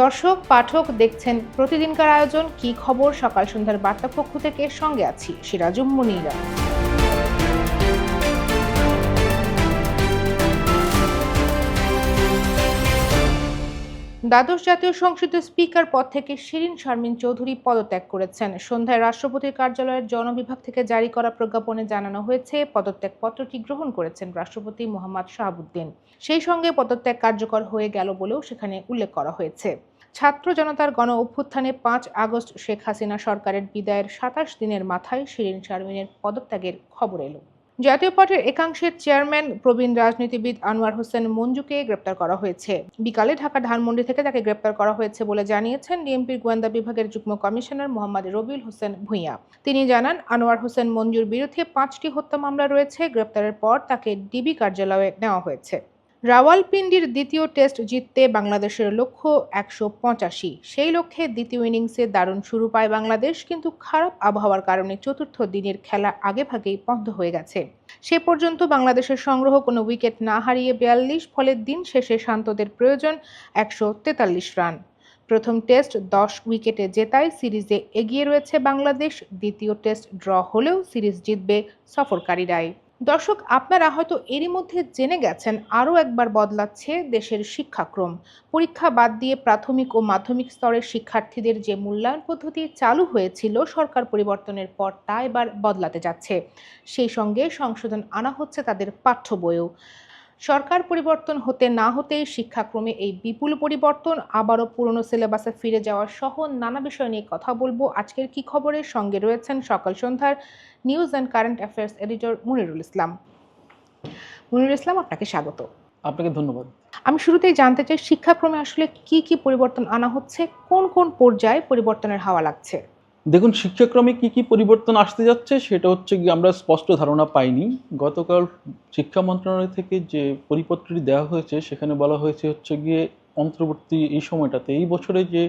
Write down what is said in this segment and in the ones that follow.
দর্শক, পাঠক দেখছেন প্রতিদিনকার আয়োজন, কি খবর? সকাল সন্ধ্যার বার্তা পক্ষ থেকে সঙ্গে আছি সিরাজুম মুনিরা। দ্বাদশ জাতীয় সংসদের স্পিকার পদ থেকে শিরিন শারমিন চৌধুরী পদত্যাগ করেছেন। সন্ধ্যায় রাষ্ট্রপতির কার্যালয়ের জনবিভাগ থেকে জারি করা প্রজ্ঞাপনে জানানো হয়েছে পদত্যাগ পত্রটি গ্রহণ করেছেন রাষ্ট্রপতি মোহাম্মদ শাহাবুদ্দিন। সেই সঙ্গে পদত্যাগ কার্যকর হয়ে গেল বলেও সেখানে উল্লেখ করা হয়েছে। ছাত্র জনতার গণ অভ্যুত্থানে পাঁচ আগস্ট শেখ হাসিনা সরকারের বিদায়ের সাতাশ দিনের মাথায় শিরিন শারমিনের পদত্যাগের খবর এলো। জাতীয় পার্টির একাংশের চেয়ারম্যান, প্রবীণ রাজনীতিবিদ আনোয়ার হোসেন মঞ্জুকে গ্রেপ্তার করা হয়েছে। বিকালে ঢাকা ধানমন্ডি থেকে তাকে গ্রেপ্তার করা হয়েছে বলে জানিয়েছেন ডিএমপির গোয়েন্দা বিভাগের যুগ্ম কমিশনার মোহাম্মদ রবিউল হোসেন ভূঁইয়া। তিনি জানান, আনোয়ার হোসেন মঞ্জুর বিরুদ্ধে পাঁচটি হত্যা মামলা রয়েছে। গ্রেপ্তারের পর তাকে ডিবি কার্যালয়ে নেওয়া হয়েছে। রাওয়ালপিন্ডির দ্বিতীয় টেস্ট জিততে বাংলাদেশের লক্ষ্য একশো পঁচাশি। সেই লক্ষ্যে দ্বিতীয় ইনিংসে দারুণ শুরু পায় বাংলাদেশ, কিন্তু খারাপ আবহাওয়ার কারণে চতুর্থ দিনের খেলা আগেভাগেই বন্ধ হয়ে গেছে। সে পর্যন্ত বাংলাদেশের সংগ্রহ কোনো উইকেট না হারিয়ে বিয়াল্লিশ, ফলে দিন শেষে শান্তদের প্রয়োজন একশো তেতাল্লিশ রান। প্রথম টেস্ট দশ উইকেটে জেতায় সিরিজে এগিয়ে রয়েছে বাংলাদেশ, দ্বিতীয় টেস্ট ড্র হলেও সিরিজ জিতবে সফরকারীরাই। দর্শক, আপনারা হয়তো এরই মধ্যে জেনে গেছেন, আরও একবার বদলাচ্ছে দেশের শিক্ষাক্রম। পরীক্ষা বাদ দিয়ে প্রাথমিক ও মাধ্যমিক স্তরের শিক্ষার্থীদের যে মূল্যায়ন পদ্ধতি চালু হয়েছিল, সরকার পরিবর্তনের পর তা এবার বদলাতে যাচ্ছে। সেই সঙ্গে সংশোধন আনা হচ্ছে তাদের পাঠ্য বইও। সরকার পরিবর্তন হতে না হতেই শিক্ষাক্রমে এই বিপুল পরিবর্তন আবারও পুরনো সিলেবাসে ফিরে যাওয়া সহ নানা বিষয় নিয়ে কথা বলব। আজকের কি খবরের সঙ্গে রয়েছেন সকাল সন্ধ্যার news and current affairs editor Munirul Islam. Munirul Islam আপনাকে স্বাগত। আপনাকে ধন্যবাদ। আমি শুরুতেই জানতে চাই শিক্ষাক্রমে আসলে কি কি পরিবর্তন আনা হচ্ছে? কোন কোন পর্যায়ে পরিবর্তনের হাওয়া লাগছে? দেখুন, শিক্ষাক্রমে কি কি পরিবর্তন আসতে যাচ্ছে সেটা হচ্ছে কি আমরা স্পষ্ট ধারণা পাইনি। গতকাল শিক্ষা মন্ত্রণালয় থেকে যে পরিপত্রটি দেওয়া হয়েছে, সেখানে বলা হয়েছে হচ্ছে গিয়ে অন্তর্বর্তী এই সময়টাতে, এই বছরে যে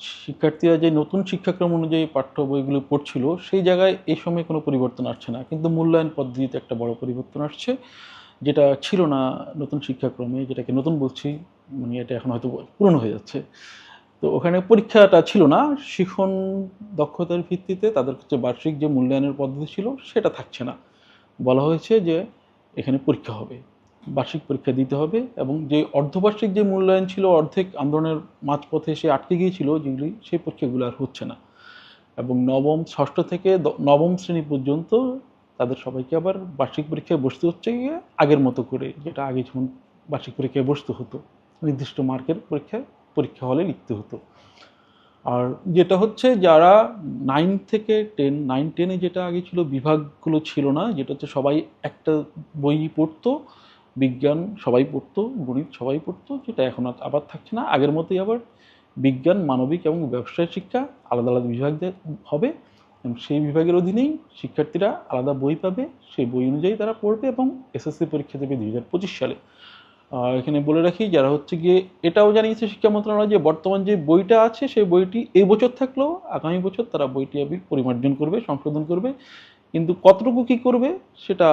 শিক্ষার্থীরা যে নতুন শিক্ষাক্রম অনুযায়ী পাঠ্য বইগুলো পড়ছিল, সেই জায়গায় এই সময় কোনো পরিবর্তন আসছে না। কিন্তু মূল্যায়ন পদ্ধতিতে একটা বড় পরিবর্তন আসছে, যেটা ছিল না নতুন শিক্ষাক্রমে, যেটাকে নতুন বলছি মানে এটা এখন হয়তো পূরণ হয়ে যাচ্ছে। তো ওখানে পরীক্ষাটা ছিল না। শিখন দক্ষতার ভিত্তিতে তাদের যে বার্ষিক যে মূল্যায়নের পদ্ধতি ছিল সেটা থাকছে না। বলা হয়েছে যে এখানে পরীক্ষা হবে, বার্ষিক পরীক্ষা দিতে হবে এবং যে অর্ধবার্ষিক যে মূল্যায়ন ছিল, অর্ধেক আন্দোলনের মাঝপথে সে আটকে গিয়েছিল, যেগুলি সেই পরীক্ষাগুলো আর হচ্ছে না। এবং নবম, ষষ্ঠ থেকে নবম শ্রেণি পর্যন্ত তাদের সবাইকে আবার বার্ষিক পরীক্ষায় বসতে হচ্ছে গিয়ে আগের মতো করে, যেটা আগে যেমন বার্ষিক পরীক্ষায় বসতে হতো, নির্দিষ্ট মার্কের পরীক্ষায়। পরীক্ষা হলে লিখতে হতো। আর যেটা হচ্ছে, যারা নাইন থেকে টেন নাইন টেনে যেটা আগে ছিল, বিভাগগুলো ছিল না, যেটা হচ্ছে সবাই একটা বই পড়তো, বিজ্ঞান সবাই পড়তো, গণিত সবাই পড়তো, যেটা এখন আর আবার থাকছে না। আগের মতোই আবার বিজ্ঞান, মানবিক এবং ব্যবসায় শিক্ষা আলাদা আলাদা বিভাগ হবে এবং সেই বিভাগের অধীনেই শিক্ষার্থীরা আলাদা বই পাবে। সেই বই অনুযায়ী তারা পড়বে এবং এসএসসি পরীক্ষা দেবে দুই হাজার পঁচিশ সালে। এখানে বলে রাখি, যারা হচ্ছে গিয়ে, এটাও জানিয়েছে শিক্ষা মন্ত্রণালয় যে বর্তমান যে বইটা আছে, সেই বইটি এই বছর থাকলেও আগামী বছর তারা বইটি আবার পরিমার্জন করবে, সংশোধন করবে। কিন্তু কতটুকু কি করবে, সেটা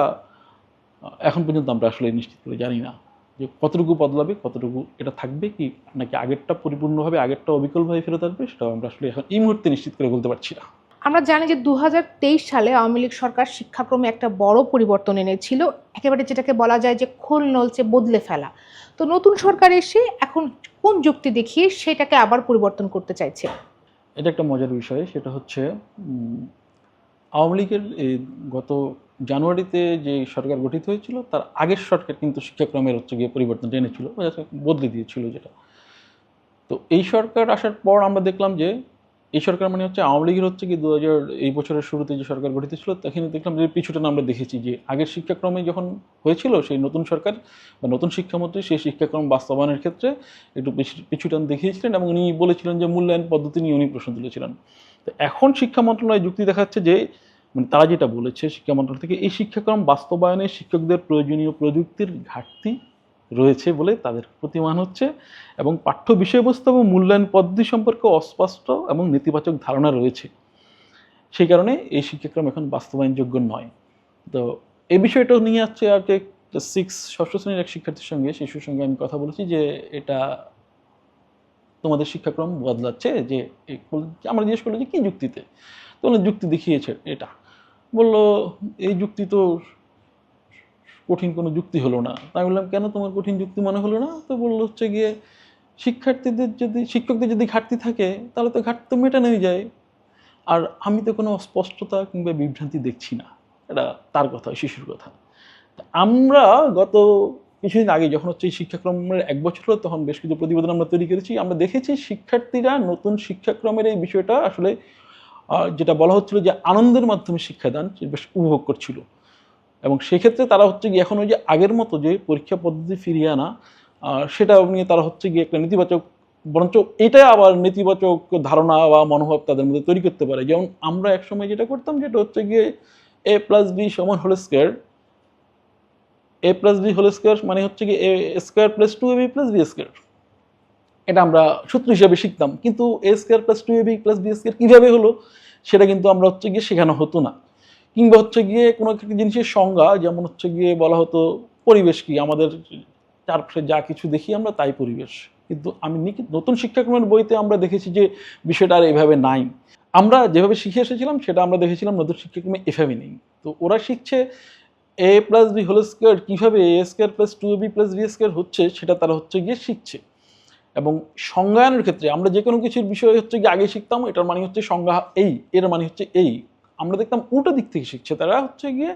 এখন পর্যন্ত আমরা আসলে নিশ্চিত করে জানি না। যে কতটুকু বদলাবে, কতটুকু এটা থাকবে কি, নাকি আগেরটা পরিপূর্ণভাবে আগেরটা অবিকলভাবে ফেরত আসবে, সেটাও আমরা আসলে এখন এই মুহূর্তে নিশ্চিত করে বলতে পারছি না। আমরা জানি যে দু হাজার তেইশ সালে আওয়ামী লীগ সরকার শিক্ষাক্রমে একটা বড় পরিবর্তন এনেছিল, একেবারে যেটাকে বলা যায় যে খোল নলচে বদলে ফেলা। তো নতুন সরকার এসে এখন কোন যুক্তি দেখিয়ে সেটাকে আবার পরিবর্তন করতে চাইছে? এটা একটা মজার বিষয়, সেটা হচ্ছে আওয়ামী লীগের গত জানুয়ারিতে যে সরকার গঠিত হয়েছিল, তার আগের সরকার কিন্তু শিক্ষাক্রমের হচ্ছে গিয়ে পরিবর্তনটা এনেছিল বদলে দিয়েছিল যেটা। তো এই সরকার আসার পর আমরা দেখলাম যে এই সরকার মানে হচ্ছে আওয়ামী লীগের হচ্ছে কি দু হাজার এই বছরের শুরুতে যে সরকার গঠিত ছিল তখন দেখলাম যে পিছুটান আমরা দেখেছি যে আগের শিক্ষাক্রমে যখন হয়েছিল সেই নতুন সরকার বা নতুন শিক্ষামন্ত্রী, সেই শিক্ষাক্রম বাস্তবায়নের ক্ষেত্রে একটু পিছু- পিছুটান দেখিয়েছিলেন এবং উনি বলেছিলেন যে মূল্যায়ন পদ্ধতি নিয়ে উনি প্রশ্ন তুলেছিলেন। তো এখন শিক্ষা মন্ত্রণালয় যুক্তি দেখাচ্ছে যে মানে তারা যেটা বলেছে শিক্ষা মন্ত্রণালয় থেকে, এই শিক্ষাক্রম বাস্তবায়নে শিক্ষকদের প্রয়োজনীয় প্রযুক্তির ঘাটতি রয়েছে বলে তাদের প্রতিমান হচ্ছে এবং পাঠ্য বিষয়বস্তু এবং মূল্যায়ন পদ্ধতি সম্পর্কে অস্পষ্ট এবং নেতিবাচক ধারণা রয়েছে। সেই কারণে এই শিক্ষাক্রম এখন বাস্তবায়নযোগ্য নয়। তো এই বিষয়টা নিয়ে আসছে আর কি সিক্স ষষ্ঠ শ্রেণির এক শিক্ষার্থীর সঙ্গে, শিশুর সঙ্গে আমি কথা বলেছি যে এটা তোমাদের শিক্ষাক্রম বদলাচ্ছে যে আমরা জিজ্ঞেস করল যে কী যুক্তিতে? তো যুক্তি দেখিয়েছে এটা। বলল, এই যুক্তি তো কঠিন কোনো যুক্তি হলো না। আমি বললাম, কেন তোমার কঠিন যুক্তি মনে হলো না? তো বলল হচ্ছে গিয়ে, শিক্ষার্থীদের যদি, শিক্ষকদের যদি ঘাটতি থাকে, তাহলে তো ঘাটতি তো মেটানোই যায়। আর আমি তো কোনো অস্পষ্টতা কিংবা বিভ্রান্তি দেখছি না। এটা তার কথা শিশুর কথা। আমরা গত কিছুদিন আগে যখন হচ্ছে এই শিক্ষাক্রমের এক বছর হলো, তখন বেশ কিছু প্রতিবেদন আমরা তৈরি করেছি। আমরা দেখেছি শিক্ষার্থীরা নতুন শিক্ষাক্রমের এই বিষয়টা আসলে যেটা বলা হচ্ছিল যে আনন্দের মাধ্যমে শিক্ষাদান বেশ উপভোগ করছিল। এবং সেক্ষেত্রে তারা হচ্ছে গিয়ে এখন ওই যে আগের মতো যে পরীক্ষা পদ্ধতি ফিরিয়ে আনা সেটা নিয়ে তারা হচ্ছে গিয়ে একটা নেতিবাচক, বরঞ্চ এটা আবার নেতিবাচক ধারণা বা মনোভাব তাদের মধ্যে তৈরি করতে পারে। যেমন আমরা একসময় যেটা করতাম যেটা হচ্ছে গিয়ে এ প্লাস বি সমান whole square A plus B whole square মানে হচ্ছে গিয়ে A square plus two A B plus B square এটা আমরা সূত্র হিসাবে শিখতাম। কিন্তু A square plus two A B plus B square কীভাবে হলো, সেটা কিন্তু আমরা হচ্ছে গিয়ে শেখানো হতো না। কিংবা হচ্ছে গিয়ে কোনো একটা জিনিসের সংজ্ঞা, যেমন হচ্ছে গিয়ে বলা হতো পরিবেশ কি? আমাদের চারপাশে যা কিছু দেখি আমরা তাই পরিবেশ। কিন্তু আমি নতুন শিক্ষাক্রমের বইতে আমরা দেখেছি যে বিষয়টা আর এভাবে নাই। আমরা যেভাবে শিখে এসেছিলাম, সেটা আমরা দেখেছিলাম নতুন শিক্ষাক্রমে এভাবে নেই। তো ওরা শিখছে A plus B whole square কীভাবে A square plus two B plus B square হচ্ছে, সেটা তারা হচ্ছে গিয়ে শিখছে। এবং সংজ্ঞায়নের ক্ষেত্রে আমরা যে কোনো কিছুর বিষয় হচ্ছে গিয়ে আগে শিখতাম, এটার মানে হচ্ছে সংজ্ঞা এই এর মানে হচ্ছে এই আমরা দেখতাম উল্টো দিক থেকে শিখছে। তারা হচ্ছে গিয়ে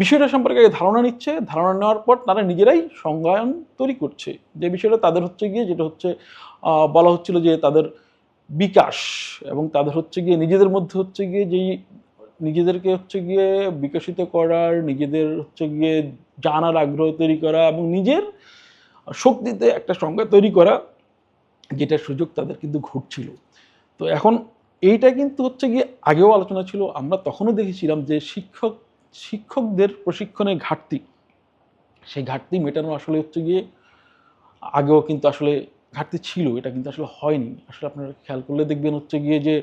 বিষয়টা সম্পর্কে ধারণা নিচ্ছে, ধারণা নেওয়ার পর তারা নিজেরাই সংজ্ঞায়ন তৈরি করছে। যে বিষয়টা তাদের হচ্ছে গিয়ে, যেটা হচ্ছে বলা হচ্ছিল যে তাদের বিকাশ এবং তাদের হচ্ছে গিয়ে নিজেদের মধ্যে হচ্ছে গিয়ে যেই নিজেদেরকে হচ্ছে গিয়ে বিকশিত করার, নিজেদের হচ্ছে গিয়ে জানার আগ্রহ তৈরি করা এবং নিজের শক্তিতে একটা সংজ্ঞা তৈরি করা, যেটার সুযোগ তাদের কিন্তু ঘটছিল তো এখন এইটা কিন্তু হচ্ছে গিয়ে আগেও আলোচনা ছিল, আমরা তখনও দেখেছিলাম যে শিক্ষক, শিক্ষকদের প্রশিক্ষণের ঘাটতি, সেই ঘাটতি মেটানো আসলে হচ্ছে গিয়ে আগেও কিন্তু আসলে ঘাটতি ছিল, এটা কিন্তু আসলে হয়নি। আসলে আপনারা খেয়াল করলে দেখবেন হচ্ছে গিয়ে যে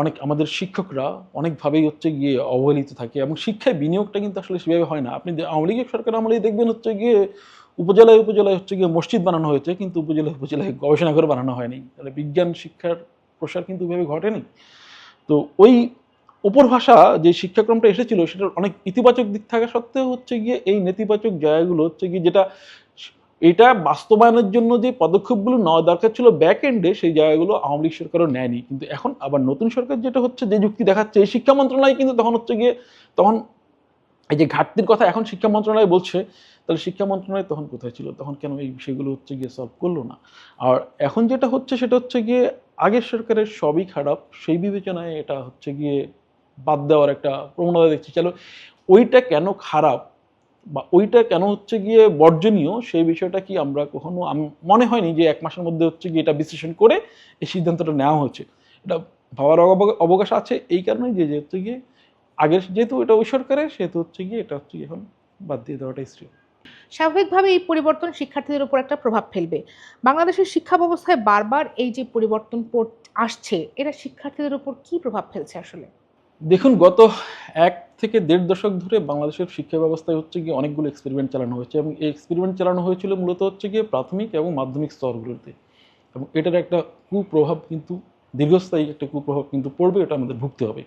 অনেক আমাদের শিক্ষকরা অনেকভাবেই হচ্ছে গিয়ে অবহেলিত থাকে এবং শিক্ষায় বিনিয়োগটা কিন্তু আসলে সেভাবে হয় না। আপনি আওয়ামী লীগের সরকার আমলেই দেখবেন হচ্ছে গিয়ে উপজেলায় উপজেলায় হচ্ছে গিয়ে মসজিদ বানানো হয়েছে, কিন্তু উপজেলায় উপজেলায় গবেষণাগার বানানো হয়নি। তাহলে বিজ্ঞান, শিক্ষার প্রসার কিন্তু ওইভাবে ঘটেনি। তো ওই উপরভাষা যে শিক্ষাক্রমটা এসেছিল, সেটার অনেক ইতিবাচক দিক থাকা সত্ত্বেও হচ্ছে গিয়ে এই নেতিবাচক জায়গাগুলো হচ্ছে গিয়ে যেটা এটা বাস্তবায়নের জন্য যে পদক্ষেপগুলো নেওয়া দরকার ছিল ব্যাক এন্ডে সেই জায়গাগুলো আওয়ামী লীগ সরকারও নেয়নি। কিন্তু এখন আবার নতুন সরকার যেটা হচ্ছে, যে যুক্তি দেখাচ্ছে, এই শিক্ষা মন্ত্রণালয় কিন্তু তখন হচ্ছে গিয়ে, তখন এই যে ঘাটতির কথা এখন শিক্ষা মন্ত্রণালয় বলছে, তাহলে শিক্ষা মন্ত্রণালয় তখন কোথায় ছিল? তখন কেন এই বিষয়গুলো হচ্ছে গিয়ে সলভ করল না? আর এখন যেটা হচ্ছে, সেটা হচ্ছে গিয়ে আগের সরকারের সবই খারাপ, সেই বিবেচনায় এটা হচ্ছে গিয়ে বাদ দেওয়ার একটা প্রবণতা দেখছি। চলো, ওইটা কেন খারাপ বা ওইটা কেন হচ্ছে গিয়ে বর্জনীয়, সেই বিষয়টা কি আমরা কখনো মনে হয়নি যে এক মাসের মধ্যে হচ্ছে গিয়ে এটা বিশ্লেষণ করে এই সিদ্ধান্তটা নেওয়া হয়েছে। এটা ভাবার অবকা- অবকাশ আছে এই কারণেই যে হচ্ছে গিয়ে আগের, যেহেতু এটা ওই সরকারের, সেহেতু হচ্ছে গিয়ে এটা হচ্ছে এখন বাদ দিয়ে দেওয়াটাই শ্রেয়। স্বাভাবিকভাবে এই পরিবর্তন শিক্ষার্থীদের উপর একটা প্রভাব ফেলবে। বাংলাদেশের শিক্ষা ব্যবস্থায় বারবার এই যে পরিবর্তন আসছে, এটা শিক্ষার্থীদের উপর কি প্রভাব ফেলছে আসলে? দেখুন, গত এক থেকে দেড় দশক ধরে বাংলাদেশের শিক্ষা ব্যবস্থায় হচ্ছে গিয়ে অনেকগুলো এক্সপেরিমেন্ট চালানো হয়েছে এবং এই এক্সপেরিমেন্ট চালানো হয়েছিল মূলত হচ্ছে গিয়ে প্রাথমিক এবং মাধ্যমিক স্তরগুলোতে। এবং এটার একটা কুপ্রভাব কিন্তু দীর্ঘস্থায়ী একটা কুপ্রভাব কিন্তু পড়বে, এটা আমাদের ভুগতে হবে।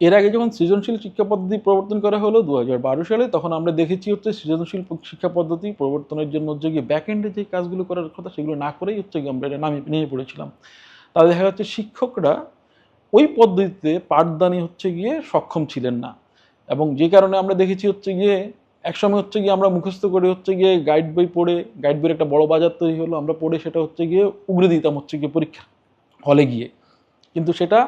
এর আগে যখন সৃজনশীল শিক্ষা পদ্ধতি প্রবর্তন করা হলো দু হাজার বারো সালে, তখন আমরা দেখেছি হচ্ছে সৃজনশীল শিক্ষা পদ্ধতি প্রবর্তনের জন্য হচ্ছে গিয়ে ব্যাক এন্ডে যে কাজগুলো করার কথা সেগুলো না করেই হচ্ছে গিয়ে আমরা এটা নামিয়ে নিয়ে পড়েছিলাম। তাহলে দেখা যাচ্ছে শিক্ষকরা ওই পদ্ধতিতে পাঠদানে হচ্ছে গিয়ে সক্ষম ছিলেন না এবং যে কারণে আমরা দেখেছি হচ্ছে গিয়ে একসময় হচ্ছে গিয়ে আমরা মুখস্থ করে হচ্ছে গিয়ে গাইড বই পড়ে গাইড বইয়ের একটা বড় বাজার তৈরি হলো, আমরা পড়ে সেটা হচ্ছে গিয়ে উগড়ে দিতাম হচ্ছে গিয়ে পরীক্ষা হলে গিয়ে। কিন্তু সেটা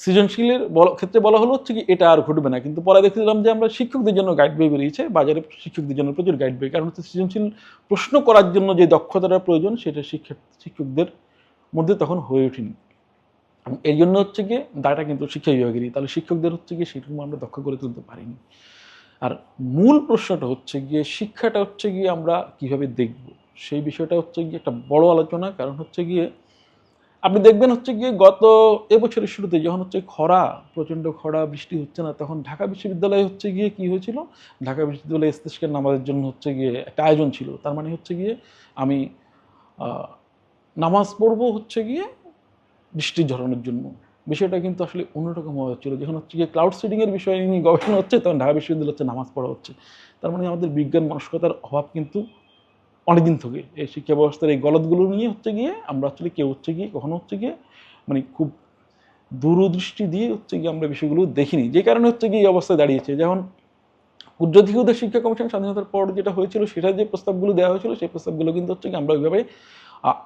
সৃজনশীলের ক্ষেত্রে বলা হলো হচ্ছে কি, এটা আর ঘটবে না। কিন্তু পরে দেখলাম যে আমরা শিক্ষকদের জন্য গাইড বই বেরিয়েছে, বাজারে শিক্ষকদের জন্য প্রচুর গাইড বই। কারণ হচ্ছে সৃজনশীল প্রশ্ন করার জন্য যে দক্ষতাটা প্রয়োজন, সেটা শিক্ষক শিক্ষকদের মধ্যে তখন হয়ে ওঠেনি। এই জন্য হচ্ছে গিয়ে দায়টা কিন্তু শিক্ষা বিভাগেরই। তাহলে শিক্ষকদের হচ্ছে গিয়ে সেরকম আমরা দক্ষ করে তুলতে পারিনি। আর মূল প্রশ্নটা হচ্ছে গিয়ে, শিক্ষাটা হচ্ছে গিয়ে আমরা কীভাবে দেখব? সেই বিষয়টা হচ্ছে গিয়ে একটা বড় আলোচনা। কারণ হচ্ছে গিয়ে আপনি দেখবেন হচ্ছে গিয়ে গত এবছরের শুরুতে যখন হচ্ছে খরা, প্রচণ্ড খরা, বৃষ্টি হচ্ছে না, তখন ঢাকা বিশ্ববিদ্যালয়ে হচ্ছে গিয়ে কি হয়েছিল? ঢাকা বিশ্ববিদ্যালয়ে ইস্তেস্কার নামাজের জন্য হচ্ছে গিয়ে একটা আয়োজন ছিল। তার মানে হচ্ছে গিয়ে আমি নামাজ পড়ব হচ্ছে গিয়ে বৃষ্টি ঝরানোর জন্য। বিষয়টা কিন্তু আসলে অন্যরকম হওয়া হচ্ছিল যখন হচ্ছে গিয়ে ক্লাউড সিডিংয়ের বিষয় নিয়ে গবেষণা হচ্ছে, তখন ঢাকা বিশ্ববিদ্যালয় হচ্ছে নামাজ পড়া হচ্ছে। তার মানে আমাদের বিজ্ঞান, মনস্কতার অভাব কিন্তু অনেকদিন থেকে এই শিক্ষা ব্যবস্থার এই গলতগুলো নিয়ে হচ্ছে গিয়ে আমরা আসলে কেউ হচ্ছে গিয়ে, কখনো হচ্ছে গিয়ে মানে খুব দূরদৃষ্টি দিয়ে হচ্ছে গিয়ে আমরা বিষয়গুলো দেখিনি। যে কারণে হচ্ছে গিয়ে এই অবস্থায় দাঁড়িয়েছে। যেমন উচ্চধিকদের শিক্ষা কমিশন স্বাধীনতার পর যেটা হয়েছিল সেটার যে প্রস্তাবগুলো দেওয়া হয়েছিল, সেই প্রস্তাবগুলো কিন্তু হচ্ছে গিয়ে আমরা ওইভাবে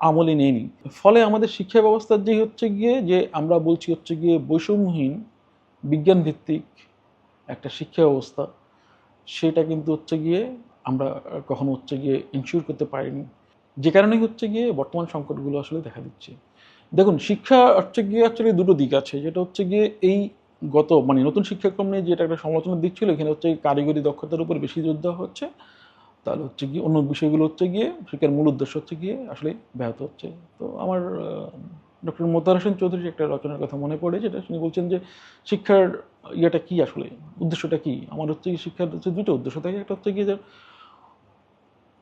আমলে নেইনি। ফলে আমাদের শিক্ষা ব্যবস্থার যে হচ্ছে গিয়ে, যে আমরা বলছি হচ্ছে গিয়ে বৈষম্যহীন বিজ্ঞান ভিত্তিক একটা শিক্ষা ব্যবস্থা, সেটা কিন্তু হচ্ছে গিয়ে আমরা কখনো হচ্ছে গিয়ে ইনশিওর করতে পারিনি যে কারণেই হচ্ছে গিয়ে বর্তমান সংকটগুলো আসলে দেখা দিচ্ছে দেখুন শিক্ষা হচ্ছে গিয়ে অ্যাকচুয়ালি দুটো দিক আছে যেটা হচ্ছে গিয়ে এই গত মানে নতুন শিক্ষাক্রম নিয়ে যেটা একটা সমালোচনার দিক ছিল এখানে হচ্ছে কারিগরি দক্ষতার উপর বেশি জোর দেওয়া হচ্ছে তাহলে হচ্ছে গিয়ে অন্য বিষয়গুলো হচ্ছে গিয়ে শিক্ষার মূল উদ্দেশ্য হচ্ছে গিয়ে আসলে ব্যাহত হচ্ছে তো আমার ডক্টর মোতার হোসেন চৌধুরীর একটা রচনার কথা মনে পড়ে যেটা তিনি বলছেন যে শিক্ষার ইয়েটা কী আসলে উদ্দেশ্যটা কী আমার হচ্ছে শিক্ষার হচ্ছে দুটো উদ্দেশ্য থাকে একটা হচ্ছে গিয়ে যে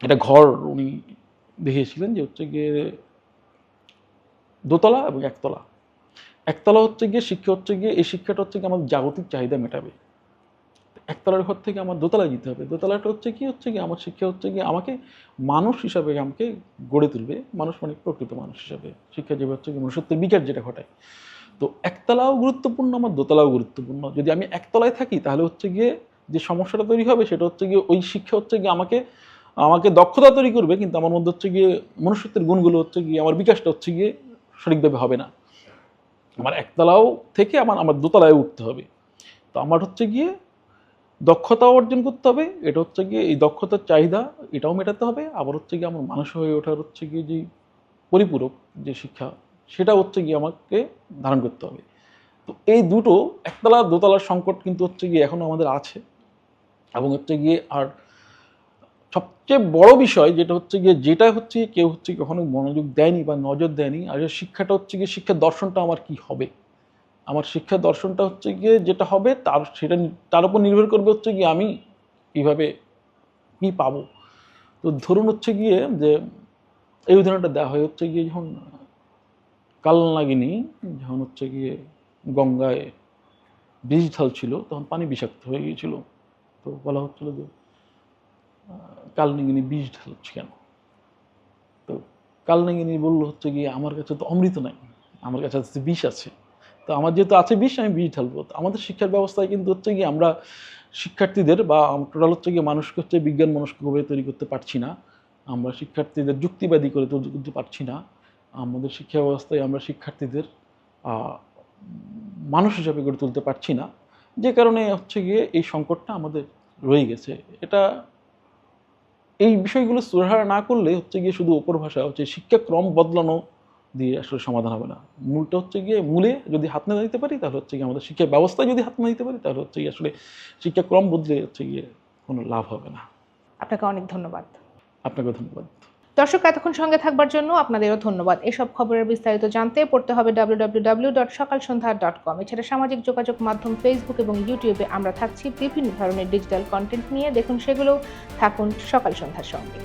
একটা ঘর উনি দেখিয়েছিলেন যে হচ্ছে গিয়ে দোতলা এবং একতলা। একতলা হচ্ছে গিয়ে শিক্ষা হচ্ছে গিয়ে, এই শিক্ষাটা হচ্ছে গিয়ে আমাদের জাগতিক চাহিদা মেটাবে। একতলার ঘর থেকে আমার দোতলায় যেতে হবে। দোতলাটা হচ্ছে কি হচ্ছে কি আমার শিক্ষা হচ্ছে কি আমাকে মানুষ হিসাবে আমাকে গড়ে তুলবে, মানুষ মানে প্রকৃত মানুষ হিসাবে। শিক্ষা যেভাবে হচ্ছে কি মনুষ্যত্বের বিকাশ যেটা ঘটায়। তো একতলাও গুরুত্বপূর্ণ, আমার দোতলাও গুরুত্বপূর্ণ। যদি আমি একতলায় থাকি, তাহলে হচ্ছে গিয়ে যে সমস্যাটা তৈরি হবে, সেটা হচ্ছে গিয়ে ওই শিক্ষা হচ্ছে গিয়ে আমাকে আমাকে দক্ষতা তৈরি করবে, কিন্তু আমার মধ্যে হচ্ছে গিয়ে মনুষ্যত্বের গুণগুলো হচ্ছে গিয়ে, আমার বিকাশটা হচ্ছে গিয়ে সঠিকভাবে হবে না। আমার একতলাও থেকে আমার আমার দোতলায় উঠতে হবে। তো আমার হচ্ছে গিয়ে দক্ষতাও অর্জন করতে হবে, এটা হচ্ছে গিয়ে এই দক্ষতার চাহিদা, এটাও মেটাতে হবে। আবার হচ্ছে গিয়ে আমার মানুষ হয়ে ওঠার হচ্ছে গিয়ে যে পরিপূরক যে শিক্ষা, সেটা হচ্ছে গিয়ে আমাকে ধারণ করতে হবে। তো এই দুটো, একতলা দোতলার সংকট কিন্তু হচ্ছে গিয়ে এখনও আমাদের আছে। এবং হচ্ছে গিয়ে আর সবচেয়ে বড় বিষয় যেটা হচ্ছে গিয়ে, যেটা হচ্ছে কেউ হচ্ছে কখনো মনোযোগ দেয়নি বা নজর দেয়নি, আর শিক্ষাটা হচ্ছে গিয়ে শিক্ষার দর্শনটা আমার কি হবে? আমার শিক্ষা দর্শনটা হচ্ছে গিয়ে যেটা হবে, তার সেটা তার উপর নির্ভর করবে হচ্ছে গিয়ে আমি কীভাবে কি পাবো? তো ধরুন হচ্ছে গিয়ে যে, এই উদাহরণটা দেওয়া হয় হচ্ছে গিয়ে যখন কালনাগিনী যখন হচ্ছে গিয়ে গঙ্গায় বীজ ছিল, তখন পানি বিষাক্ত হয়ে গিয়েছিল। তো বলা হচ্ছিল যে কালনাগিনী বীজ ঢালছে কেন? তো কালনাগিনী বলল হচ্ছে গিয়ে, আমার কাছে তো অমৃত নাই, আমার কাছে আছে বিষ আছে। তো আমার যেহেতু আছে বিষ, আমি বিষ ঢালবো। আমাদের শিক্ষার ব্যবস্থায় কিন্তু হচ্ছে গিয়ে আমরা শিক্ষার্থীদের বা টোটাল হচ্ছে গিয়ে মানুষকে হচ্ছে বিজ্ঞান মনস্কভাবে তৈরি করতে পারছি না। আমরা শিক্ষার্থীদের যুক্তিবাদী করে তৈরি করতে পারছি না। আমাদের শিক্ষা ব্যবস্থায় আমরা শিক্ষার্থীদের মানুষ হিসাবে গড়ে তুলতে পারছি না। যে কারণে হচ্ছে গিয়ে এই সংকটটা আমাদের রয়ে গেছে। এটা এই বিষয়গুলো সুরাহা না করলে হচ্ছে গিয়ে শুধু উপর ভাষা হচ্ছে শিক্ষাক্রম বদলানো দিয়ে আসলে সমাধান হবে না। মূলটা হচ্ছে গিয়ে মূলে যদি হাত না দিতে পারি তাহলে হচ্ছে গিয়ে আমাদের শিক্ষা ব্যবস্থায় যদি হাত না দিতে পারি তাহলে হচ্ছে গিয়ে আসলে শিক্ষাক্রম বদলে হচ্ছে গিয়ে কোনো লাভ হবে না। আপনাকে অনেক ধন্যবাদ। আপনাকে ধন্যবাদ। দর্শক, এতক্ষণ সঙ্গে থাকবার জন্য আপনাদেরও ধন্যবাদ। এসব খবরের বিস্তারিত জানতে পড়তে হবে ডাব্লিউ ডট সকাল সন্ধ্যা ডট কম এছাড়া সামাজিক যোগাযোগ মাধ্যম ফেসবুক এবং ইউটিউবে আমরা থাকছি বিভিন্ন ধরনের ডিজিটাল কন্টেন্ট নিয়ে। দেখুন সেগুলো থাকুন সকাল সন্ধ্যার সঙ্গে।